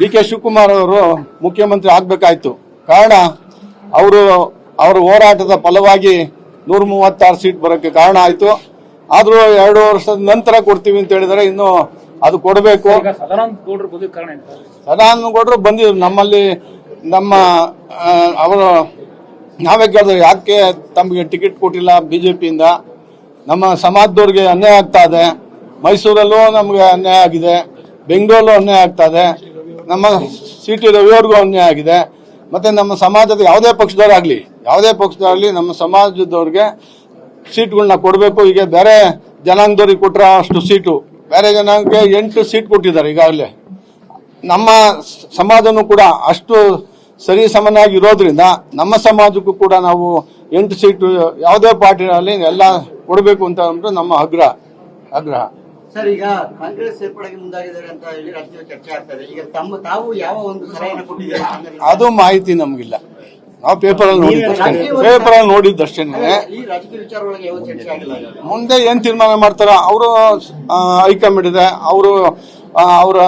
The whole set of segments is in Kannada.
ಡಿ ಕೆ ಶಿವಕುಮಾರ್ ಅವರು ಮುಖ್ಯಮಂತ್ರಿ ಆಗ್ಬೇಕಾಯ್ತು. ಕಾರಣ ಅವರು ಅವರ ಹೋರಾಟದ ಫಲವಾಗಿ ನೂರ ಮೂವತ್ತಾರು ಸೀಟ್ ಬರೋಕ್ಕೆ ಕಾರಣ ಆಯ್ತು. ಆದರೂ ಎರಡು ವರ್ಷದ ನಂತರ ಕೊಡ್ತೀವಿ ಅಂತ ಹೇಳಿದರೆ ಇನ್ನು ಅದು ಕೊಡಬೇಕು? ಸದಾನಂದಗೌಡರು ಬಂದಿದ್ರು ನಮ್ಮಲ್ಲಿ ನಮ್ಮ ಅವರು ನಾವೇ ಕೇಳಿದ್ರು ಯಾಕೆ ತಮಗೆ ಟಿಕೆಟ್ ಕೊಟ್ಟಿಲ್ಲ ಬಿಜೆಪಿಯಿಂದ? ನಮ್ಮ ಸಮಾಜದವ್ರಿಗೆ ಅನ್ಯಾಯ ಆಗ್ತಾ ಇದೆ. ಮೈಸೂರಲ್ಲೂ ನಮಗೆ ಅನ್ಯಾಯ ಆಗಿದೆ. ಬೆಂಗಳೂರಲ್ಲೂ ಅನ್ಯಾಯ ಆಗ್ತಾ ಇದೆ. ನಮ್ಮ ಸಿ ಟಿ ರವಿಯವ್ರಿಗೂ ಅನ್ಯಾಯ ಆಗಿದೆ. ಮತ್ತೆ ನಮ್ಮ ಸಮಾಜದ ಯಾವುದೇ ಪಕ್ಷದವರಾಗಲಿ ಯಾವುದೇ ಪಕ್ಷದವರಾಗಲಿ ನಮ್ಮ ಸಮಾಜದವ್ರಿಗೆ ಸೀಟ್ಗಳನ್ನ ಕೊಡಬೇಕು. ಈಗ ಬೇರೆ ಜನಾಂಗದವ್ರಿಗೆ ಕೊಟ್ಟರೆ ಅಷ್ಟು ಸೀಟು. ಬೇರೆ ಜನಾಂಗಕ್ಕೆ ಎಂಟು ಸೀಟ್ ಕೊಟ್ಟಿದ್ದಾರೆ ಈಗಾಗಲೇ. ನಮ್ಮ ಸಮಾಜನೂ ಕೂಡ ಅಷ್ಟು ಸರಿ ಸಮನಾಗಿ ಇರೋದ್ರಿಂದ ನಮ್ಮ ಸಮಾಜಕ್ಕೂ ಕೂಡ ನಾವು ಎಂಟು ಸೀಟು ಯಾವುದೇ ಪಾರ್ಟಿನಲ್ಲಿ ಎಲ್ಲ ಕೊಡಬೇಕು ಅಂತ ಅಂದ್ಬಿಟ್ಟು ನಮ್ಮ ಆಗ್ರಹ ಆಗ್ರಹ. ಸರ್ ಈಗ ಕಾಂಗ್ರೆಸ್ ಸೇರ್ಪಡೆಗೆ ಮುಂದಾಗಿದ್ದಾರೆ ಅಂತ ಹೇಳಿ ರಾಜ್ಯ ಚರ್ಚೆ ಆಗ್ತದೆ ಈಗ ತಮ್ಮ ತಾವು ಯಾವ ಒಂದು ಸಲಹೆಯನ್ನು ಕೊಟ್ಟಿದ್ದಾರೆ? ಅದು ಮಾಹಿತಿ ನಮಗಿಲ್ಲ. ನಾವು ಪೇಪರ್ ಅಲ್ಲಿ ನೋಡಿದ್ದಷ್ಟೇ ಪೇಪರ್ ಅಲ್ಲಿ ನೋಡಿದ್ದಷ್ಟೇ ಮುಂದೆ ಏನ್ ತೀರ್ಮಾನ ಮಾಡ್ತಾರ ಅವರು ಹೈಕಮಾಂಡ್ ಇದೆ. ಅವರು ಅವರ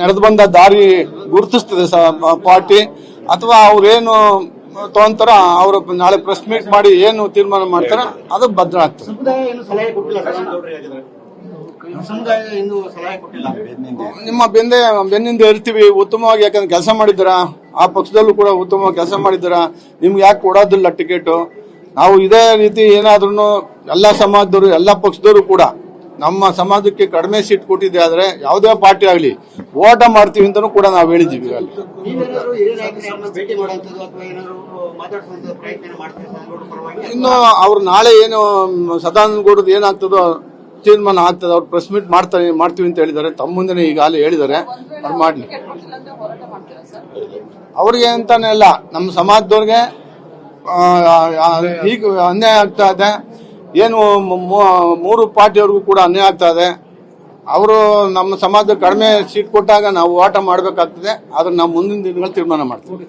ನಡೆದು ಬಂದ ದಾರಿ ಗುರುತಿಸ್ತದೆ ಪಾರ್ಟಿ. ಅಥವಾ ಅವ್ರೇನು ತಗೊಂತಾರ ಅವರು ನಾಳೆ ಪ್ರೆಸ್ ಮೀಟ್ ಮಾಡಿ ಏನು ತೀರ್ಮಾನ ಮಾಡ್ತಾರ ಅದು ಭದ್ರ ಆಗ್ತದೆ. ಸಮುದಾಯ ಇನ್ನು ಸಲಹೆ ಕೊಟ್ಟಿಲ್ಲ ನಿಮ್ಮ ಬೆಂದೆ ಬೆನ್ನಿಂದ ಇರ್ತೀವಿ ಉತ್ತಮವಾಗಿ ಯಾಕಂದ್ರೆ ಕೆಲಸ ಮಾಡಿದ್ದೀರಾ? ಆ ಪಕ್ಷದಲ್ಲೂ ಕೂಡ ಉತ್ತಮವಾಗಿ ಕೆಲಸ ಮಾಡಿದ್ದೀರಾ? ನಿಮ್ಗೆ ಯಾಕೆ ಕೊಡೋದಿಲ್ಲ ಟಿಕೆಟ್? ನಾವು ಇದೇ ರೀತಿ ಏನಾದ್ರೂ ಎಲ್ಲ ಸಮಾಜದವರು ಎಲ್ಲ ಪಕ್ಷದವರು ಕೂಡ ನಮ್ಮ ಸಮಾಜಕ್ಕೆ ಕಡಿಮೆ ಸೀಟ್ ಕೊಟ್ಟಿದೆ ಆದ್ರೆ ಯಾವುದೇ ಪಾರ್ಟಿ ಆಗಲಿ ಓಟ ಮಾಡ್ತೀವಿ ಅಂತಲೂ ಕೂಡ ನಾವು ಹೇಳಿದ್ದೀವಿ ಅಲ್ಲಿ. ಇನ್ನು ಅವ್ರು ನಾಳೆ ಏನು ಸದಾನಂದ ಗೌಡದ ಏನಾಗ್ತದೋ ತೀರ್ಮಾನ ಆಗ್ತದೆ, ಅವ್ರು ಪ್ರೆಸ್ ಮೀಟ್ ಮಾಡ್ತಾರೆ, ಮಾಡ್ತೀವಿ ಅಂತ ಹೇಳಿದ್ದಾರೆ. ತಮ್ಮ ಮುಂದೆ ಈಗಾಗಲೇ ಹೇಳಿದ್ದಾರೆ. ಅವ್ರು ಮಾಡಲಿ. ಅವ್ರಿಗೆ ಅಂತಾನೆ ಅಲ್ಲ, ನಮ್ಮ ಸಮಾಜದವ್ರಿಗೆ ಈಗ ಅನ್ಯಾಯ ಆಗ್ತಾ ಇದೆ. ಏನು ಮೂರು ಪಾರ್ಟಿಯವ್ರಿಗೂ ಕೂಡ ಅನ್ಯಾಯ ಆಗ್ತಾ ಇದೆ. ಅವರು ನಮ್ಮ ಸಮಾಜ ಕಡಿಮೆ ಸೀಟ್ ಕೊಟ್ಟಾಗ ನಾವು ಓಟ ಮಾಡಬೇಕಾಗ್ತದೆ. ಆದ್ರೆ ನಾವು ಮುಂದಿನ ದಿನಗಳಲ್ಲಿ ತೀರ್ಮಾನ ಮಾಡ್ತೀವಿ.